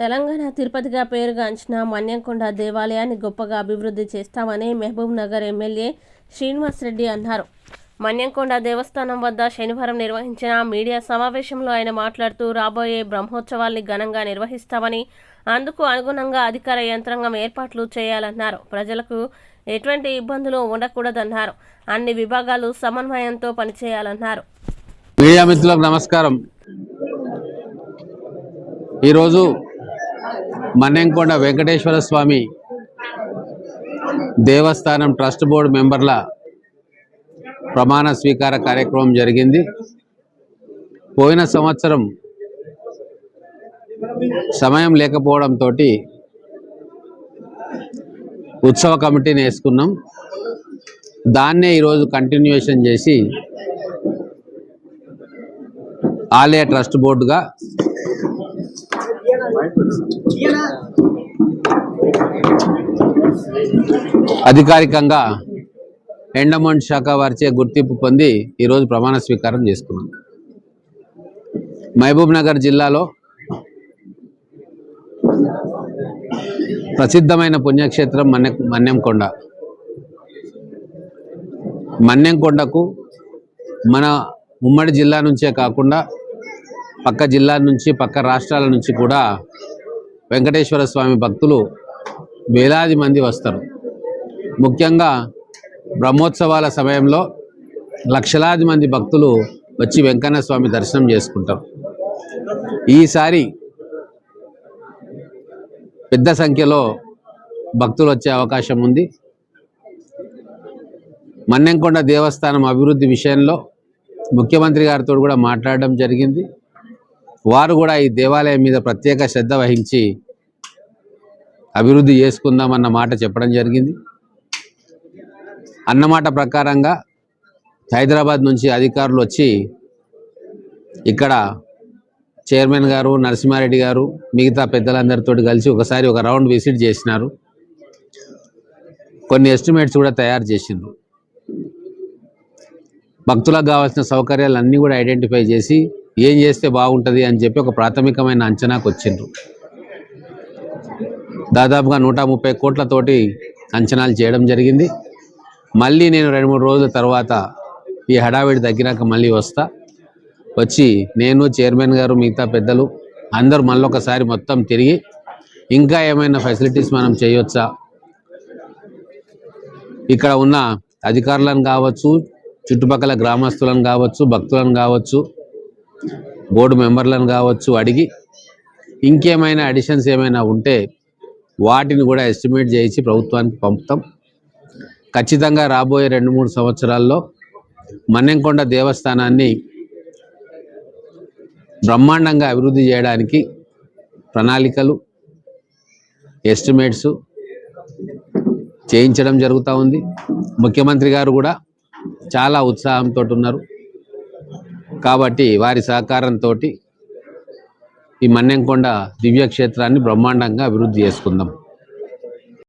తెలంగాణ తిరుపతిగా పేరుగాంచిన మన్యంకొండ దేవాలయాన్ని గొప్పగా అభివృద్ధి చేస్తామని మహబూబ్ నగర్ ఎమ్మెల్యే శ్రీనివాస్ రెడ్డి అన్నారు. మన్యంకొండ దేవస్థానం వద్ద శనివారం నిర్వహించిన మీడియా సమావేశంలో ఆయన మాట్లాడుతూ రాబోయే బ్రహ్మోత్సవాల్ని ఘనంగా నిర్వహిస్తామని అందుకు అనుగుణంగా అధికార యంత్రాంగం ఏర్పాట్లు చేయాలన్నారు. ప్రజలకు ఎటువంటి ఇబ్బందులు ఉండకూడదన్నారు. అన్ని విభాగాలు సమన్వయంతో పనిచేయాలన్నారు. మీడియా మిత్రులకు నమస్కారం. ఈరోజు మన్నెంకొండ వెంకటేశ్వర స్వామి దేవస్థానం ట్రస్ట్ బోర్డు మెంబర్ల ప్రమాణ స్వీకార కార్యక్రమం జరిగింది. పోయిన సంవత్సరం సమయం లేకపోవడంతో ఉత్సవ కమిటీని వేసుకున్నాం. దాన్నే ఈరోజు కంటిన్యూషన్ చేసి ఆలయ ట్రస్ట్ బోర్డుగా అధికారికంగా ఎండమౌంట్ శాఖ వారిచే గుర్తింపు పొంది ఈరోజు ప్రమాణ స్వీకారం చేసుకున్నాం. మహబూబ్ నగర్ జిల్లాలో ప్రసిద్ధమైన పుణ్యక్షేత్రం మన్య మన్నెంకొండ. మన్నెంకొండకు మన ఉమ్మడి జిల్లా నుంచే కాకుండా పక్క జిల్లా నుంచి పక్క రాష్ట్రాల నుంచి కూడా వెంకటేశ్వర స్వామి భక్తులు వేలాది మంది వస్తారు. ముఖ్యంగా బ్రహ్మోత్సవాల సమయంలో లక్షలాది మంది భక్తులు వచ్చి వెంకన్న స్వామి దర్శనం చేసుకుంటారు. ఈసారి పెద్ద సంఖ్యలో భక్తులు వచ్చే అవకాశం ఉంది. మన్నెంకొండ దేవస్థానం అభివృద్ధి విషయంలో ముఖ్యమంత్రి గారితో కూడా మాట్లాడడం జరిగింది. వారు కూడా ఈ దేవాలయం మీద ప్రత్యేక శ్రద్ధ వహించి అభివృద్ధి చేసుకుందామన్న మాట చెప్పడం జరిగింది. అన్నమాట ప్రకారంగా హైదరాబాద్ నుంచి అధికారులు వచ్చి ఇక్కడ చైర్మన్ గారు నరసింహారెడ్డి గారు మిగతా పెద్దలందరితో కలిసి ఒకసారి ఒక రౌండ్ విజిట్ చేసినారు. కొన్ని ఎస్టిమేట్స్ కూడా తయారు చేసిండ్రు. భక్తులకు కావాల్సిన సౌకర్యాలు అన్నీ కూడా ఐడెంటిఫై చేసి ఏం చేస్తే బాగుంటుంది అని చెప్పి ఒక ప్రాథమికమైన అంచనాకు వచ్చిండ్రు. దాదాపుగా నూట ముప్పై కోట్లతోటి అంచనాలు చేయడం జరిగింది. మళ్ళీ నేను రెండు మూడు రోజుల తర్వాత ఈ హడావిడి తగ్గినాక మళ్ళీ వస్తా. వచ్చి నేను చైర్మన్ గారు మిగతా పెద్దలు అందరూ మళ్ళీ ఒకసారి మొత్తం తిరిగి ఇంకా ఏమైనా ఫెసిలిటీస్ మనం చేయొచ్చా? ఇక్కడ ఉన్న అధికారులను కావచ్చు చుట్టుపక్కల గ్రామస్తులను కావచ్చు భక్తులను కావచ్చు బోర్డు మెంబర్లను కావచ్చు అడిగి ఇంకేమైనా అడిషన్స్ ఏమైనా ఉంటే వాటిని కూడా ఎస్టిమేట్ చేసి ప్రభుత్వానికి పంపుతాం. ఖచ్చితంగా రాబోయే రెండు మూడు సంవత్సరాల్లో మన్నెంకొండ దేవస్థానాన్ని బ్రహ్మాండంగా అభివృద్ధి చేయడానికి ప్రణాళికలు ఎస్టిమేట్స్ చేయించడం జరుగుతూ ఉంది. ముఖ్యమంత్రి గారు కూడా చాలా ఉత్సాహంతో ఉన్నారు. కాబట్టి వారి సహకారంతో ఈ మన్నెంకొండ దివ్యక్షేత్రాన్ని బ్రహ్మాండంగా అభివృద్ధి చేసుకుందాం.